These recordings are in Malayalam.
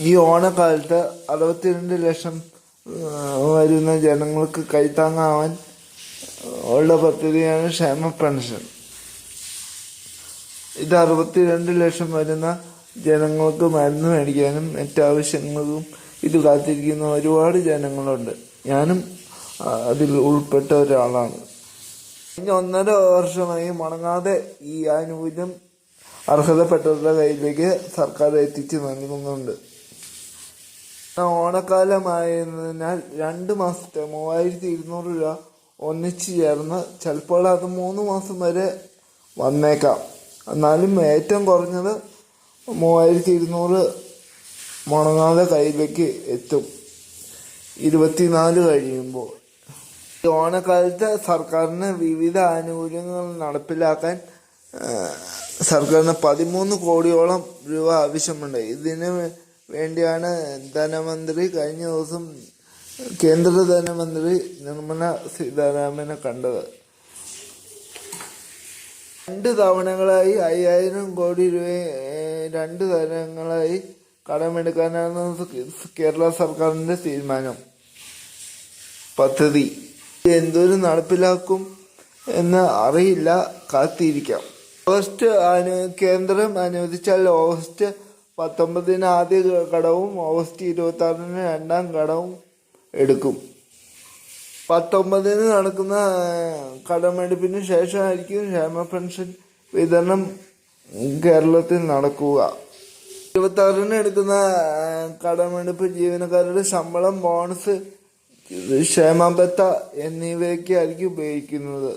ഈ ഓണക്കാലത്ത് അറുപത്തിരണ്ട് ലക്ഷം വരുന്ന ജനങ്ങൾക്ക് കൈത്താങ്ങാവാൻ ഉള്ള പദ്ധതിയാണ് ക്ഷേമ പെൻഷൻ. ഇത് അറുപത്തിരണ്ട് ലക്ഷം വരുന്ന ജനങ്ങൾക്ക് മരുന്ന് മേടിക്കാനും മറ്റാവശ്യങ്ങൾക്കും ഇത് കാത്തിരിക്കുന്ന ഒരുപാട് ജനങ്ങളുണ്ട്. ഞാനും അതിൽ ഉൾപ്പെട്ട ഒരാളാണ്. കഴിഞ്ഞ ഒന്നര വർഷമായി മുടങ്ങാതെ ഈ ആനുകൂല്യം അർഹതപ്പെട്ടവരുടെ കയ്യിലേക്ക് സർക്കാർ എത്തിച്ചു നൽകുന്നുണ്ട്. ഓണക്കാലമായതിനാൽ രണ്ട് മാസത്തെ മൂവായിരത്തി ഇരുന്നൂറ് രൂപ ഒന്നിച്ച് ചേർന്ന് ചിലപ്പോൾ അത് മൂന്ന് മാസം വരെ വന്നേക്കാം. എന്നാലും ഏറ്റവും കുറഞ്ഞത് മൂവായിരത്തി ഇരുന്നൂറ് മുടങ്ങാതെ കയ്യിലേക്ക് എത്തും. ഇരുപത്തിനാല് കഴിയുമ്പോൾ. ഓണക്കാലത്ത് സർക്കാരിന് വിവിധ ആനുകൂല്യങ്ങൾ നടപ്പിലാക്കാൻ സർക്കാരിന് പതിമൂന്ന് കോടിയോളം രൂപ ആവശ്യമുണ്ട്. ഇതിന് വേണ്ടിയാണ് ധനമന്ത്രി കഴിഞ്ഞ ദിവസം കേന്ദ്ര ധനമന്ത്രി നിർമ്മല സീതാരാമനെ കണ്ടത്. രണ്ട് തവണകളായി അയ്യായിരം കോടി രൂപ രണ്ട് തവണകളായി കടമെടുക്കാനാണ് കേരള സർക്കാരിന്റെ തീരുമാനം. പദ്ധതി. എന്തോരം നടപ്പിലാക്കും എന്ന് അറിയില്ല കാത്തിരിക്കാം. ഓഗസ്റ്റ് അനു കേന്ദ്രം അനുവദിച്ചാൽ ഓഗസ്റ്റ് പത്തൊമ്പതിന് ആദ്യ ഘടവും ഓഗസ്റ്റ് ഇരുപത്തി ആറിന് രണ്ടാം ഘടവും എടുക്കും. പത്തൊമ്പതിന് നടക്കുന്ന കടമെടുപ്പിന് ശേഷമായിരിക്കും ക്ഷേമ പെൻഷൻ വിതരണം കേരളത്തിൽ നടക്കുക. ഇരുപത്തി ആറിന് എടുക്കുന്ന കടമെടുപ്പ് ജീവനക്കാരുടെ ശമ്പളം ബോണസ് ക്ഷേമബത്ത എന്നിവയൊക്കെയായിരിക്കും ഉപയോഗിക്കുന്നത്.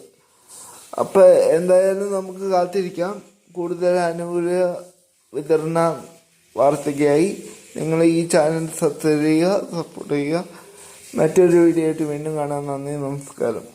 അപ്പോൾ എന്തായാലും നമുക്ക് കാത്തിരിക്കാം. കൂടുതൽ അനുകൂല വിതരണ വാർത്തയ്ക്കായി നിങ്ങൾ ഈ ചാനൽ സബ്സ്ക്രൈബ് ചെയ്യുക സപ്പോർട്ട് ചെയ്യുക. മറ്റൊരു വീഡിയോ ആയിട്ട് വീണ്ടും കാണാൻ നന്ദി നമസ്കാരം.